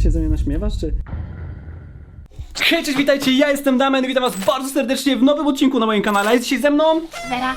Się ze mnie naśmiewasz, czy... Hej, cześć, witajcie, ja jestem Damian i witam was bardzo serdecznie w nowym odcinku na moim kanale. Jest dzisiaj ze mną Vera.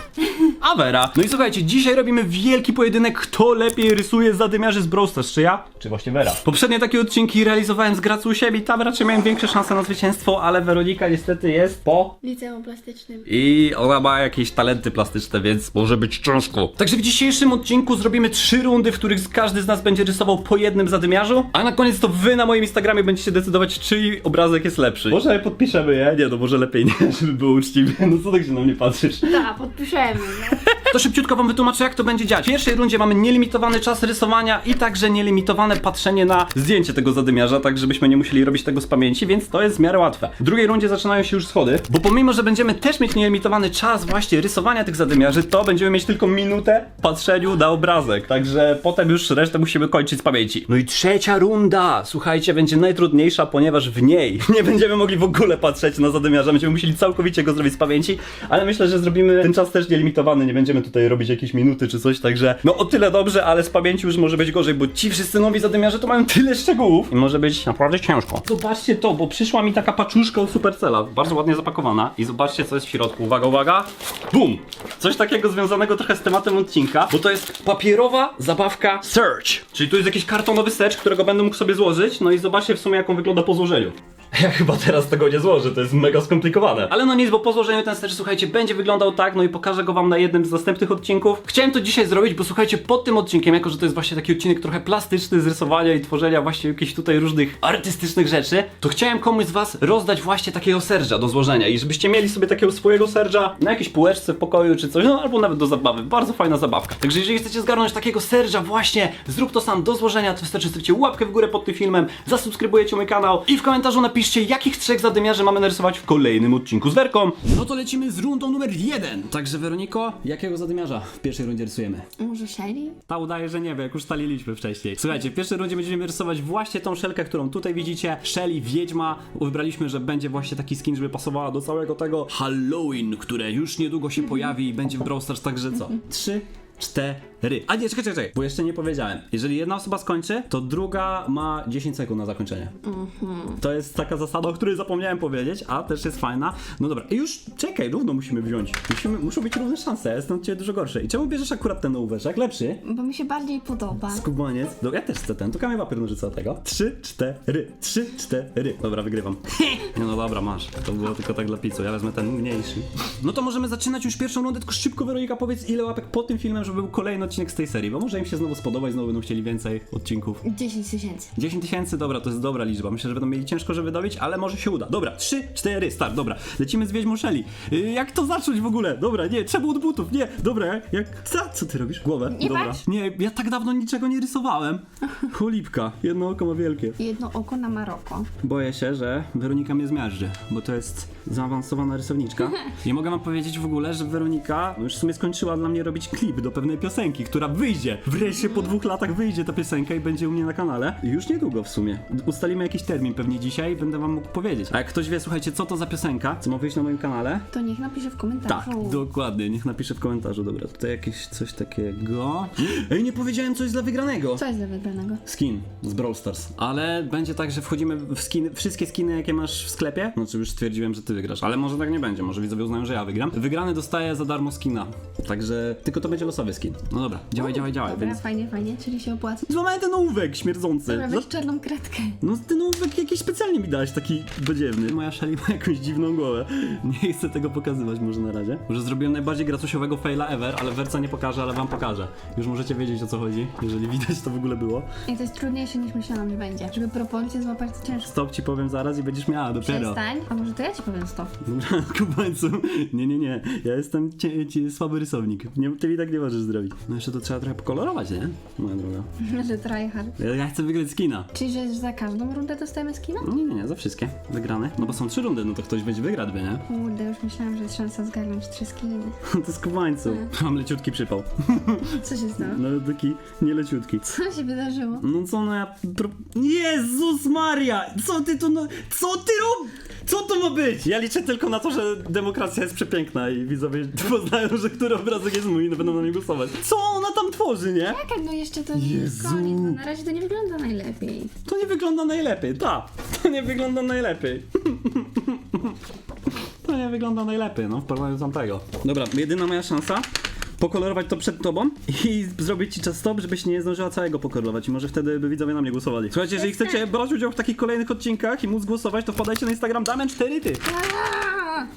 Avera. No i słuchajcie, dzisiaj robimy wielki pojedynek, kto lepiej rysuje zadymiarzy z Brawl Stars, czy ja, czy właśnie Vera. Poprzednie takie odcinki realizowałem z Gracusiem i tam raczej miałem większe szanse na zwycięstwo, ale Weronika niestety jest po... Liceum plastycznym. I ona ma jakieś talenty plastyczne, więc może być ciężko. Także w dzisiejszym odcinku zrobimy trzy rundy, w których każdy z nas będzie rysował po jednym zadymiarzu, a na koniec to wy na moim Instagramie będziecie decydować, czyj obrazek jest lepszy. Może podpiszemy je? Nie, no może lepiej nie, żeby było uczciwie. No co tak się na mnie patrzysz? Tak, podpiszemy. No. To szybciutko wam wytłumaczę, jak to będzie działać. W pierwszej rundzie mamy nielimitowany czas rysowania i także nielimitowane patrzenie na zdjęcie tego zadymiarza, tak żebyśmy nie musieli robić tego z pamięci, więc to jest w miarę łatwe. W drugiej rundzie zaczynają się już schody, bo pomimo, że będziemy też mieć nielimitowany czas właśnie rysowania tych zadymiarzy, to będziemy mieć tylko minutę patrzeniu na obrazek. Także potem już resztę musimy kończyć z pamięci. No i trzecia runda, słuchajcie, będzie najtrudniejsza, ponieważ w niej nie będziemy mogli w ogóle patrzeć na zadymiarza, będziemy musieli całkowicie go zrobić z pamięci, ale myślę, że zrobimy ten czas też nielimitowany, nie będziemy tutaj robić jakieś minuty czy coś, także no o tyle dobrze, ale z pamięci już może być gorzej, bo ci wszyscy nowi zadymiarze to mają tyle szczegółów i może być naprawdę ciężko. Zobaczcie to, bo przyszła mi taka paczuszka od Supercella, bardzo ładnie zapakowana i zobaczcie co jest w środku, uwaga, uwaga, bum! Coś takiego związanego trochę z tematem odcinka, bo to jest papierowa zabawka Search, czyli tu jest jakiś kartonowy search, którego będę mógł sobie złożyć, no i zobaczcie w sumie jak on wygląda po złożeniu. Ja chyba teraz tego nie złożę, to jest mega skomplikowane. Ale no nic, bo po złożeniu ten ster, słuchajcie, będzie wyglądał tak, no i pokażę go wam na jednym z następnych odcinków. Chciałem to dzisiaj zrobić, bo słuchajcie, pod tym odcinkiem, jako że to jest właśnie taki odcinek trochę plastyczny z rysowania i tworzenia właśnie jakichś tutaj różnych artystycznych rzeczy, to chciałem komuś z was rozdać właśnie takiego serża do złożenia i żebyście mieli sobie takiego swojego serża na jakiejś półeczce w pokoju czy coś, no albo nawet do zabawy. Bardzo fajna zabawka. Także jeżeli chcecie zgarnąć takiego serża właśnie, zrób to sam do złożenia, to wystarczy zostawcie łapkę w górę pod tym filmem, zasubskrybujecie mój kanał i w komentarzu napiszcie, jakich trzech zadymiarzy mamy narysować w kolejnym odcinku z Werką. No to lecimy z rundą numer jeden. Także Weroniko, jakiego zadymiarza w pierwszej rundzie rysujemy? Może Shelly? Ta udaje, że nie wie, jak już ustaliliśmy wcześniej. Słuchajcie, w pierwszej rundzie będziemy rysować właśnie tą szelkę, którą tutaj widzicie. Shelly, wiedźma. Wybraliśmy, że będzie właśnie taki skin, żeby pasowała do całego tego Halloween, które już niedługo się pojawi i będzie w Brawl Stars, także co? Trzy, cztery. A nie, czekaj, czekaj, czekaj, bo jeszcze nie powiedziałem. Jeżeli jedna osoba skończy, to druga ma 10 sekund na zakończenie. To jest taka zasada, o której zapomniałem powiedzieć, a też jest fajna. No dobra, i już czekaj, równo musimy wziąć. Musimy, muszą być równe szanse, ja jestem od ciebie dużo gorszy. I czemu bierzesz akurat ten ołóweczek? Lepszy? Bo mi się bardziej podoba. Skubaniec. Dobra, ja też chcę ten. Tu kamień papier nożyce od tego. Trzy, cztery. Trzy, cztery. Dobra, wygrywam. Nie no dobra, masz. To było tylko tak dla picu. Ja wezmę ten mniejszy. No to możemy zaczynać już pierwszą rundę, tylko szybko Weronika powiedz ile łapek po tym filmem, żeby był kolejny odcinek z tej serii, bo może im się znowu spodobać, znowu będą chcieli więcej odcinków. 10 tysięcy. 10 tysięcy, dobra, to jest dobra liczba. Myślę, że będą mieli ciężko, żeby dobić, ale może się uda. Dobra, 3, 4, start, dobra. Lecimy z Wiedźmą Shelly. Yy, jak to zacząć w ogóle? Dobra, nie, trzeba od butów, nie, dobra, jak, jak, co, co ty robisz? Głowę? Nie dobra. patrz. Nie, ja tak dawno niczego nie rysowałem. Cholipka, jedno oko ma wielkie. Jedno oko na Maroko. Boję się, że Weronika mnie zmiażdży, bo to jest zaawansowana rysowniczka. I mogę wam powiedzieć w ogóle, że Weronika no już w sumie skończyła dla mnie robić klip do pewnej piosenki, która wyjdzie. Wreszcie po dwóch latach wyjdzie ta piosenka i będzie u mnie na kanale. Już niedługo w sumie. Ustalimy jakiś termin pewnie dzisiaj i będę wam mógł powiedzieć. A jak ktoś wie, słuchajcie, co to za piosenka, co ma wyjść na moim kanale, To niech napisze w komentarzu. tak, dokładnie, niech napisze w komentarzu, dobra. Tutaj jakieś coś takiego. Ej, nie powiedziałem coś dla wygranego. Co jest dla wybranego? Skin z Brawl Stars. Ale będzie tak, że wchodzimy w skiny, wszystkie skiny, jakie masz w sklepie. Znaczy już stwierdziłem, że ty wygrasz, ale może tak nie będzie, może widzowie uznają, że ja wygram. Wygrany dostaje za darmo skina. Także tylko to będzie losowy skin. No dobra, działaj, działaj, działaj, Dobra, więc... fajnie, fajnie, czyli się opłaca. Złamałem ten ołówek śmierdzący. Dobra, Za- weź czarną kredkę. No ten ołówek jakiś specjalnie mi dałeś, taki badziewny. Moja Shelly ma jakąś dziwną głowę. Nie chcę tego pokazywać może na razie. Może zrobiłem najbardziej gracusiowego faila ever, ale werca nie pokażę, ale wam pokażę. Już możecie wiedzieć o co chodzi, jeżeli widać to w ogóle było. I to jest trudniejsze niż myślałam, że będzie. Żeby proporcje złapać to ciężko. Stop ci powiem zaraz i będziesz miała dopiero. Przestań. A może to ja ci powiem stop. Dobra, kubańcu. Nie, nie, nie. Ja jestem cie, cie, słaby rysownik. Nie, ty mi tak nie możesz zrobić. No jeszcze to trzeba trochę pokolorować, nie? Moja droga. że tryhard. Ja, ja chcę wygrać skina. Czyli, że za każdą rundę dostajemy skina? Nie, nie, nie, za wszystkie. Wygrane. No bo są trzy rundy, no to ktoś będzie wygrać, by, nie? Kurde, już myślałam, że jest szansa zgarnąć trzy skiny. To jest kubańcu. Mam leciutki przypał. Co się stało? No taki nieleciutki. Co się wydarzyło? No co no ja... Jezus Maria! Co ty tu no... Co ty rob... Co to ma być? Ja liczę tylko na to, że demokracja jest przepiękna i widzowie poznają, że który obrazek jest mój i będą na mnie głosować. Co ona tam tworzy, nie? Czekaj, no jeszcze to Jezu. nie koniec, no na razie to nie wygląda najlepiej. To nie wygląda najlepiej, tak. To nie wygląda najlepiej. To nie wygląda najlepiej, no w porównaniu do tamtego. Dobra, jedyna moja szansa pokolorować to przed tobą i zrobić ci czas stop, żebyś nie zdążyła całego pokolorować i może wtedy by widzowie na mnie głosowali. Słuchajcie, jeżeli chcecie brać udział w takich kolejnych odcinkach i móc głosować, to wpadajcie na Instagram Damian 4 ty.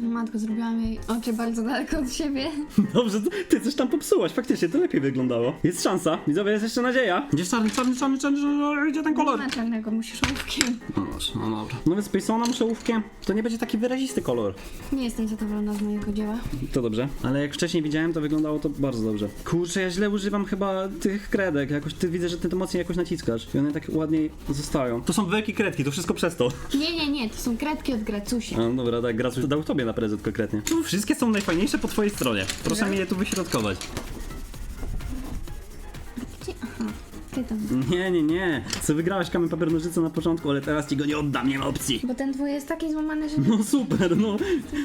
Matko, zrobiłam jej oczy bardzo daleko od siebie. Dobrze, to- ty coś tam popsułaś, faktycznie to lepiej wyglądało. Jest szansa, widzowie, jest jeszcze nadzieja. Gdzie czarny, czarny, czarny, czarny, czarny, gdzie ten kolor? Na czarnego musisz ołówkiem. No dobrze, no dobra. No więc Pacona muszę ołówkiem, to nie będzie taki wyrazisty kolor. Nie jestem zadowolona z mojego dzieła. To dobrze. Ale jak wcześniej widziałem, to wyglądało to bardzo dobrze. Kurczę, ja źle używam chyba tych kredek. Jakoś ty widzę, że ty to mocniej jakoś naciskasz. I one tak ładniej zostają. To są wielkie kredki, to wszystko przez to. Nie, nie, nie, to są kredki od Gracusia. No dobra, tak, Gracuś dał tobie na prezent konkretnie. Tu wszystkie są najfajniejsze po twojej stronie. Proszę mi je tu wyśrodkować. Gdzie? Aha, ty tam. Nie, nie, nie. Co wygrałeś kamień papier nożyce na początku, ale teraz ci go nie oddam, nie ma opcji. Bo ten twój jest taki złamany, że... No super, no.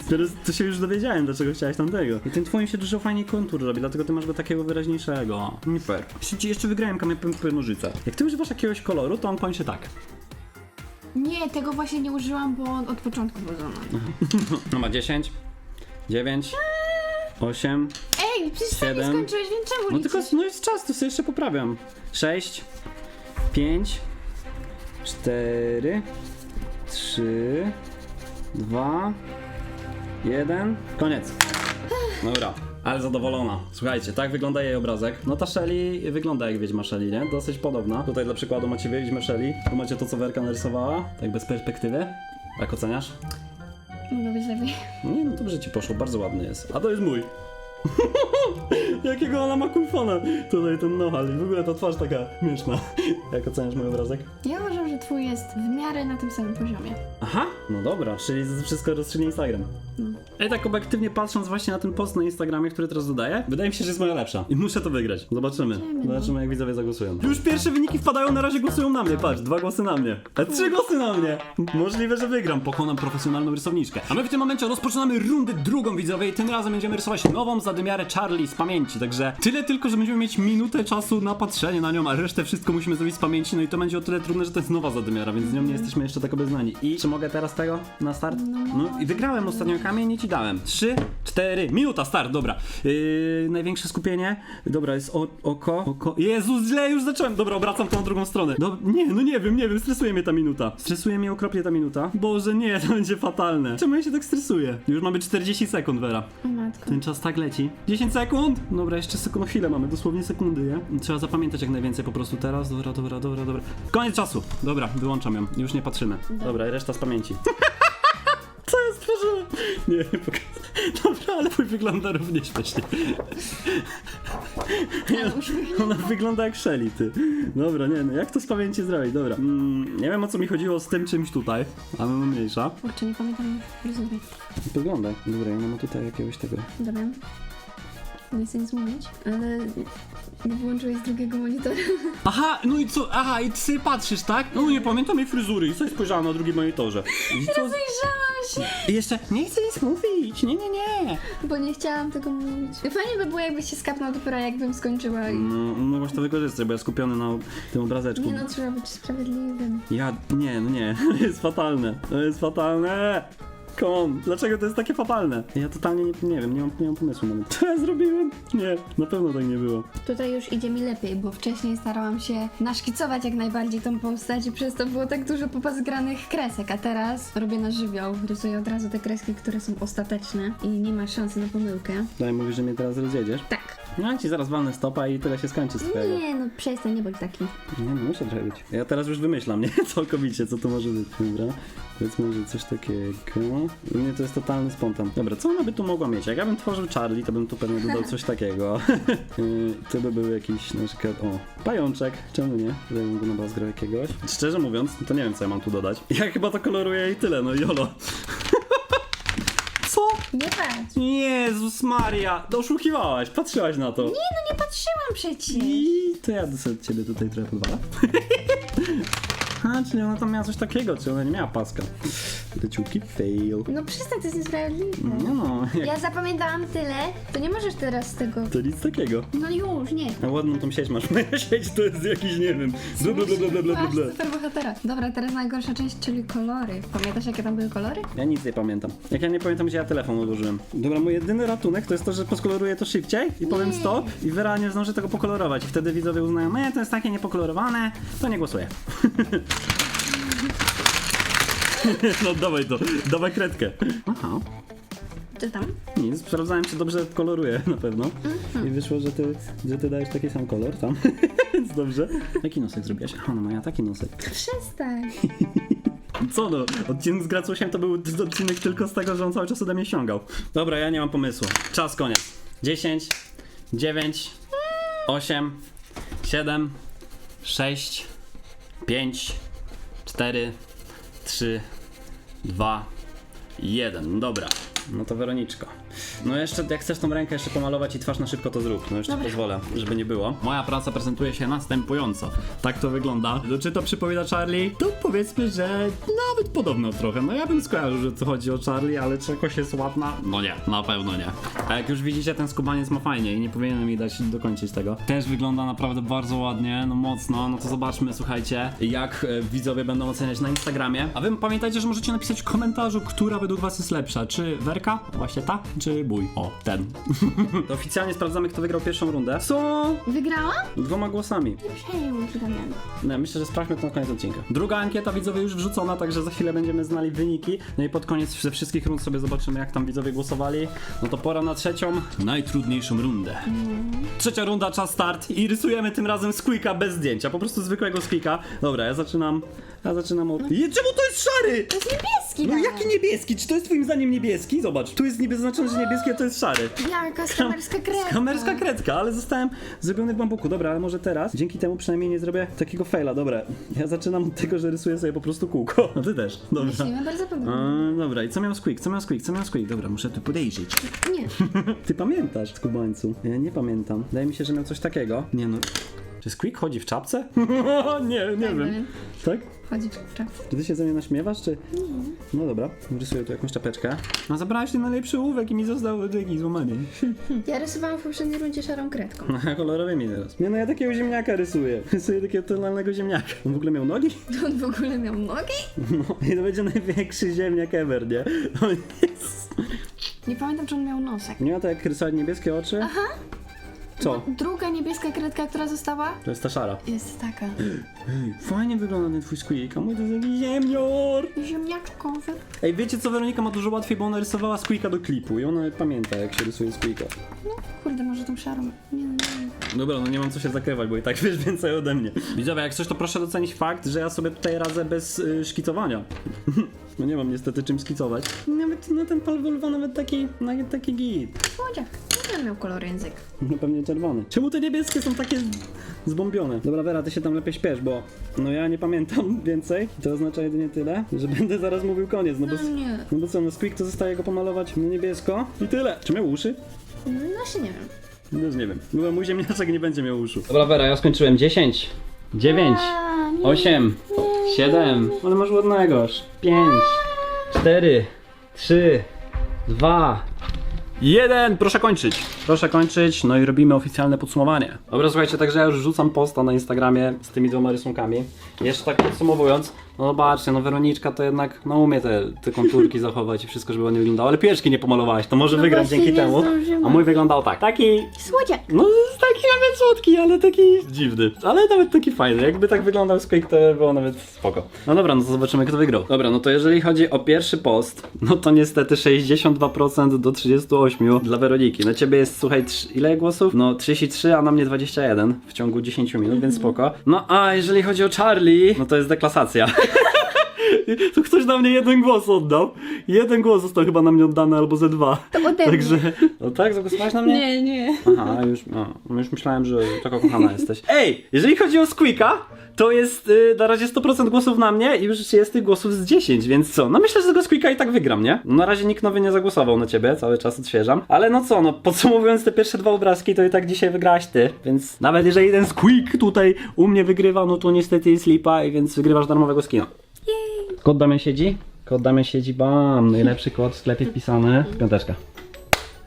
Teraz to się już dowiedziałem, dlaczego chciałeś tamtego. I tym twoim się dużo fajniej kontur robi, dlatego ty masz go takiego wyraźniejszego. Nie fair. Ci jeszcze wygrałem kamień papier nożyce. Jak ty używasz jakiegoś koloru, to on kończy tak. Nie, tego właśnie nie użyłam, bo on od początku był złamany. No ma 10, 9, 8, Ej, przecież sam nie Siedem. skończyłeś, więc czemu no tylko no jest czas, to sobie jeszcze poprawiam. 6, 5, 4, 3, 2, 1, koniec. Dobra. Ale zadowolona. Słuchajcie, tak wygląda jej obrazek. No ta Shelly wygląda jak Wiedźma Shelly, nie? Dosyć podobna. Tutaj dla przykładu macie Wiedźmę Shelly. Tu macie to, co Werka narysowała, tak bez perspektywy. Jak oceniasz? Mogło być lepiej. Nie, no dobrze ci poszło, bardzo ładny jest. A to jest mój. Jakiego ona ma kulfona? Tutaj ten nohal i w ogóle ta twarz taka śmieszna. Jak oceniasz mój obrazek? Ja uważam, że twój jest w miarę na tym samym poziomie. Aha, no dobra, czyli wszystko rozstrzygnie Instagram. No. I tak obiektywnie patrząc właśnie na ten post na Instagramie, który teraz dodaję, wydaje mi się, że jest moja lepsza. I muszę to wygrać. Zobaczymy. Zobaczymy, no. Zobaczymy, jak widzowie zagłosują. Już pierwsze wyniki wpadają, na razie głosują na mnie. Patrz, dwa głosy na mnie. A trzy głosy na mnie. Możliwe, że wygram. Pokonam profesjonalną rysowniczkę. A my w tym momencie rozpoczynamy rundę drugą, widzowie, i tym razem będziemy rysować nową zadymiarę Charlie z pamięci. Także tyle tylko, że będziemy mieć minutę czasu na patrzenie na nią, a resztę wszystko musimy zrobić z pamięci. No i to będzie o tyle trudne, że to jest nowa zadymiara, więc z nią nie jesteśmy jeszcze tak obeznani. I czy mogę teraz tego na start? No i wygrałem ostatnio kamień, nie ci dałem. Trzy, cztery, minuta, start, dobra. Yy, największe skupienie. Dobra, jest o, oko, oko. Jezus, źle już zacząłem. Dobra, obracam tą drugą stronę. Dob nie, no nie wiem, nie wiem, stresuje mnie ta minuta. Stresuje mnie okropnie ta minuta. Boże, nie, to będzie fatalne. Czemu ja się tak stresuję? Już mamy 40 sekund, Vera. Matko. Ten czas tak leci. 10 sekund? Dobra, jeszcze sekund, chwilę mamy, dosłownie sekundy, nie? Trzeba zapamiętać jak najwięcej po prostu teraz. Dobra, dobra, dobra, dobra. Koniec czasu. Dobra, wyłączam ją. Już nie patrzymy. Dobra, i reszta z pamięci. Co ja stworzyłem? Nie, nie pokażę. Dobra, ale mój wygląda równie śmiesznie. Uśmiech- Ona wygląda jak Shelly, ty. Dobra, nie no, jak to z pamięci zrobić? Dobra. Mm, nie wiem o co mi chodziło z tym czymś tutaj, ale mniejsza. Kurczę, nie pamiętam fryzury. Wygląda. Dobra, ja mam tutaj jakiegoś tego. Dobra. Nie chcę nic mówić, ale nie wyłączyłeś z drugiego monitora. Aha, no i co? Aha, i ty patrzysz, tak? No nie pamiętam jej fryzury i sobie spojrzałam na drugim monitorze. I co? Zajrzałam się! I jeszcze, nie chcę nic mówić, nie, nie, nie. Bo nie chciałam tego mówić. Fajnie by było, jakbyś się skapnął dopiero jakbym skończyła i... No, no właśnie to wykorzystać, bo ja skupiony na tym obrazeczku. Nie no, trzeba być sprawiedliwym. Ja, nie, no nie, to jest fatalne, to jest fatalne. Kon, dlaczego to jest takie fatalne? Ja totalnie nie, nie wiem, nie mam, nie mam pomysłu na to. Co ja zrobiłem? Nie, na pewno tak nie było. Tutaj już idzie mi lepiej, bo wcześniej starałam się naszkicować jak najbardziej tą postać i przez to było tak dużo popazgranych kresek, a teraz robię na żywioł, rysuję od razu te kreski, które są ostateczne i nie ma szansy na pomyłkę. Daj, mówisz, że mnie teraz rozjedziesz? Tak. No ja ci zaraz walnę stopa i tyle się skończy z twojego. Nie no, przestań, nie bądź taki. Nie, no muszę trochę być. Ja teraz już wymyślam, nie? Całkowicie, co to może być. Dobra, powiedzmy, że coś takiego. U mnie to jest totalny spontan. Dobra, co ona by tu mogła mieć? Jak ja bym tworzył Charlie, to bym tu pewnie dodał coś takiego. Yy, to by był jakiś, na przykład, o, pajączek. Czemu nie? Tutaj bym go na bazgrał jakiegoś. Szczerze mówiąc, to nie wiem, co ja mam tu dodać. Ja chyba to koloruję i tyle, no jolo. Co? Nie patrz. Jezus Maria, oszukiwałaś, patrzyłaś na to. Nie no, nie patrzyłam przecież. I to ja sobie od ciebie tutaj trochę podwala. A, czyli ona tam miała coś takiego, czy ona nie miała paska. Leciutki fail. No przestań, to jest niesprawiedliwe. No, no, jak Ja zapamiętałam tyle, to nie możesz teraz z tego... to nic takiego. No już, nie. A ładną tą sieć masz. Moja sieć to jest jakiś, nie wiem, bla bla bla bla bla bla bla. Masz super bohatera. Dobra, teraz najgorsza część, czyli kolory. Pamiętasz jakie tam były kolory? Ja nic nie pamiętam. Jak ja nie pamiętam, gdzie ja telefon odłożyłem. Dobra, mój jedyny ratunek to jest to, że poskoloruję to szybciej i powiem stop i Wera nie zdąży tego pokolorować. I wtedy widzowie uznają, nie, to jest takie niepokolorowane, to nie głosuję. no dawaj to, dawaj kredkę. Aha, Czy tam? nic, sprawdzałem, czy dobrze koloruję na pewno. I wyszło, że ty, że ty dajesz taki sam kolor tam, więc dobrze. Jaki nosek zrobiłaś? Aha, no moja taki nosek. Przestań. Co no? Odcinek z Gracusiem to był t- odcinek tylko z tego, że on cały czas ode mnie ściągał. Dobra, ja nie mam pomysłu. Czas, koniec. 10, 9, 8, 7, 6, 5, 4, 3, 2, 1. Dobra. No to Weroniczko. No jeszcze, jak chcesz tą rękę jeszcze pomalować i twarz na szybko, to zrób. No jeszcze pozwolę, żeby nie było. Moja praca prezentuje się następująco. Tak to wygląda. No, czy to przypomina Charlie? To powiedzmy, że nawet podobno trochę. No ja bym skojarzył, że to chodzi o Charlie, ale czy jakoś jest ładna? No nie, na pewno nie. A jak już widzicie, ten skubaniec ma fajnie i nie powinienem mi dać dokończyć tego. Też wygląda naprawdę bardzo ładnie, no mocno. No to zobaczmy, słuchajcie, jak e, widzowie będą oceniać na Instagramie. A wy pamiętajcie, że możecie napisać w komentarzu, która według was jest lepsza. Czy Werka, właśnie ta, czy bój? O, ten. to oficjalnie sprawdzamy, kto wygrał pierwszą rundę. Co? Wygrałam? Dwoma głosami. Przejmuj się Damian. No, myślę, że sprawdźmy to na koniec odcinka. Druga ankieta widzowie już wrzucona, także za chwilę będziemy znali wyniki. No i pod koniec ze wszystkich rund sobie zobaczymy, jak tam widzowie głosowali. No to pora na trzecią, najtrudniejszą rundę. Trzecia runda, czas start i rysujemy tym razem squeaka bez zdjęcia, po prostu zwykłego squeaka. Dobra, ja zaczynam. Ja zaczynam od. Je, czemu to jest szary? To jest niebieski, No Damian. jaki niebieski? Czy to jest twoim zdaniem niebieski? Zobacz, tu jest niby zaznaczone, że niebieski, a to jest szary. Jaka skamerska kredka. Kamerska kredka, ale zostałem zrobiony w bambuku. Dobra, ale może teraz, dzięki temu przynajmniej nie zrobię takiego faila. Dobra, ja zaczynam od tego, że rysuję sobie po prostu kółko. No ty też, dobra. Myślimy bardzo podobnie. A, dobra, i co miał Squeak? Co miał Squeak? Co miał Squeak? Dobra, muszę tu podejrzeć. Nie. Ty pamiętasz, skubańcu? Ja nie pamiętam. Wydaje mi się, że miał coś takiego. Nie no. Czy Squeak chodzi w czapce? nie, nie wiem. Damian. Tak? Chodzi w czapce. Czy ty się ze mnie naśmiewasz, czy... No dobra, rysuję tu jakąś czapeczkę. No zabrałeś ten najlepszy ołówek i mi został taki złamany. Ja rysowałam w poprzedniej rundzie szarą kredką. No, kolorowymi teraz. Nie no, ja takiego ziemniaka rysuję. Rysuję takiego totalnego ziemniaka. On w ogóle miał nogi? On w ogóle miał nogi? No, i to będzie największy ziemniak ever, nie? O jest. Nie pamiętam, czy on miał nosek. Nie ma to jak rysować niebieskie oczy? Aha. Co? Druga niebieska kredka, która została, To jest ta szara. jest taka. Fajnie wygląda ten twój squeak, a mój to jest taki ziemnior. Ziemniaczkowy. Ej, wiecie co, Weronika ma dużo łatwiej, bo ona rysowała squeaka do klipu i ona pamięta, jak się rysuje squeaka. No, kurde, może tą szarą. Nie, nie, nie. Dobra, no nie mam co się zakrywać, bo i tak wiesz więcej ode mnie. Widzowie, jak coś, to proszę docenić fakt, że ja sobie tutaj radzę bez y, szkicowania. no nie mam niestety czym skicować. Nawet no, ten palwolwa nawet taki, nawet taki git. Słodziak. Nie miał kolor język. No pewnie czerwony. Czemu te niebieskie są takie zbombione? Dobra, Vera, ty się tam lepiej śpiesz, bo no ja nie pamiętam więcej. To oznacza jedynie tyle, że będę zaraz mówił koniec, no bo... No nie. No bo co, no Squeak to zostaje go pomalować na niebiesko i tyle. Czy miał uszy? No właśnie nie wiem. No już nie wiem. Była mój ziemniaczek nie będzie miał uszu. Dobra, Vera, ja skończyłem. 10, 9, A, nie. 8, 7. Ale masz ładnego. 5, 4, 3, 2, 1. Proszę kończyć. Proszę kończyć. No i robimy oficjalne podsumowanie. Dobra, słuchajcie, także ja już rzucam posta na Instagramie z tymi dwoma rysunkami. Jeszcze tak podsumowując, no zobaczcie, no Weroniczka to jednak, no umie te, te konturki zachować i wszystko, żeby ładnie wyglądało, ale pieszki nie pomalowałaś, to może No właśnie dzięki nie temu. zdążyłam. A mój wyglądał tak. Taki Słodziak. no taki nawet słodki, ale taki dziwny. Ale nawet taki fajny. Jakby tak wyglądał Squeak, to było nawet spoko. No dobra, no to zobaczymy kto wygrał. Dobra, no to jeżeli chodzi o pierwszy post, no to niestety 62% do 38 dla Weroniki. Na ciebie jest, słuchaj, trz- ile głosów? No 33, a na mnie 21 w ciągu 10 minut, więc spoko. No a jeżeli chodzi o Charlie, no to jest deklasacja. To ktoś na mnie jeden głos oddał. Jeden głos został chyba na mnie oddany albo ze dwa. To ode mnie. Także. No tak, zagłosowałeś na mnie? Nie, nie. Aha, już, no, już myślałem, że taka kochana jesteś. Ej, jeżeli chodzi o Squeaka, to jest y, na razie 100% głosów na mnie i już jest tych głosów z 10, więc co? No myślę, że tego Squeaka i tak wygram, nie? No, na razie nikt nowy nie zagłosował na ciebie, cały czas odświeżam. Ale no co, no podsumowując te pierwsze dwa obrazki, to i tak dzisiaj wygrałaś ty, więc nawet jeżeli ten Squeak tutaj u mnie wygrywa, no to niestety jest lipa i więc wygrywasz darmowego skina. Kot Damian siedzi? Kod Damian siedzi, bam, najlepszy kod w sklepie wpisany. Piąteczka.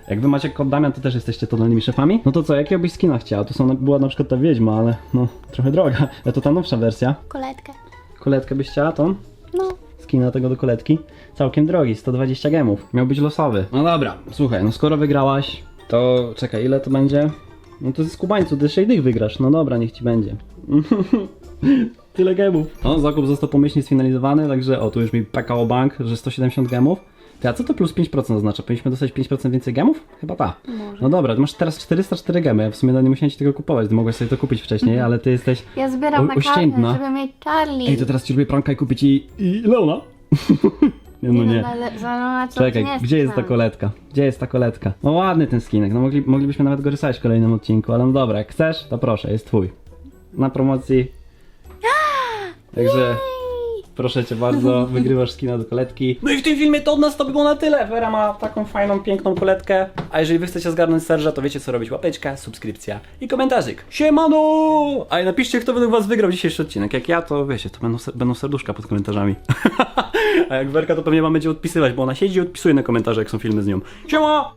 Jak wy macie kod Damian, to też jesteście totalnymi szefami? No to co, jakiego byś skina chciał? To są, była na przykład ta wiedźma, ale no, trochę droga. A to ta nowsza wersja. Koletkę. Koletkę byś chciała, tą? No. skina tego do koletki. Całkiem drogi, 120 gemów. Miał być losowy. No dobra, słuchaj, no skoro wygrałaś, to czekaj, ile to będzie? No to z kubańcu, ty 6 dych wygrasz. No dobra, niech ci będzie. Tyle gemów. No, zakup został pomyślnie sfinalizowany, także o, tu już mi PKO Bank, że 170 gemów. Ty, a co to plus 5% oznacza? Powinniśmy dostać 5% więcej gemów? Chyba ta. Może. No dobra, ty masz teraz 404 gemy. Ja w sumie no, nie musiałem ci tego kupować, ty mogłeś sobie to kupić wcześniej, ale ty jesteś... Ja zbieram na ościętna. kartę, żeby mieć Charlie. Ej, to teraz ci robię pranka i kupię ci i Leona. nie, no nie. Leona co Czekaj, gdzie jest ta koletka? Gdzie jest ta koletka? No ładny ten skinek, no mogli, moglibyśmy nawet go rysować w kolejnym odcinku, ale no dobra, jak chcesz, to proszę, jest twój. Na promocji. Także proszę cię bardzo, wygrywasz skina do koletki. No i w tym filmie to od nas to by było na tyle. Vera ma taką fajną, piękną koletkę. A jeżeli wy chcecie zgarnąć serża, to wiecie co robić. Łapeczka, subskrypcja i komentarzyk. Siemano! A i napiszcie, kto według was wygrał dzisiejszy odcinek. Jak ja, to wiecie, to będą, ser- będą serduszka pod komentarzami. A jak Werka, to pewnie wam będzie odpisywać, bo ona siedzi i odpisuje na komentarze, jak są filmy z nią. Siema!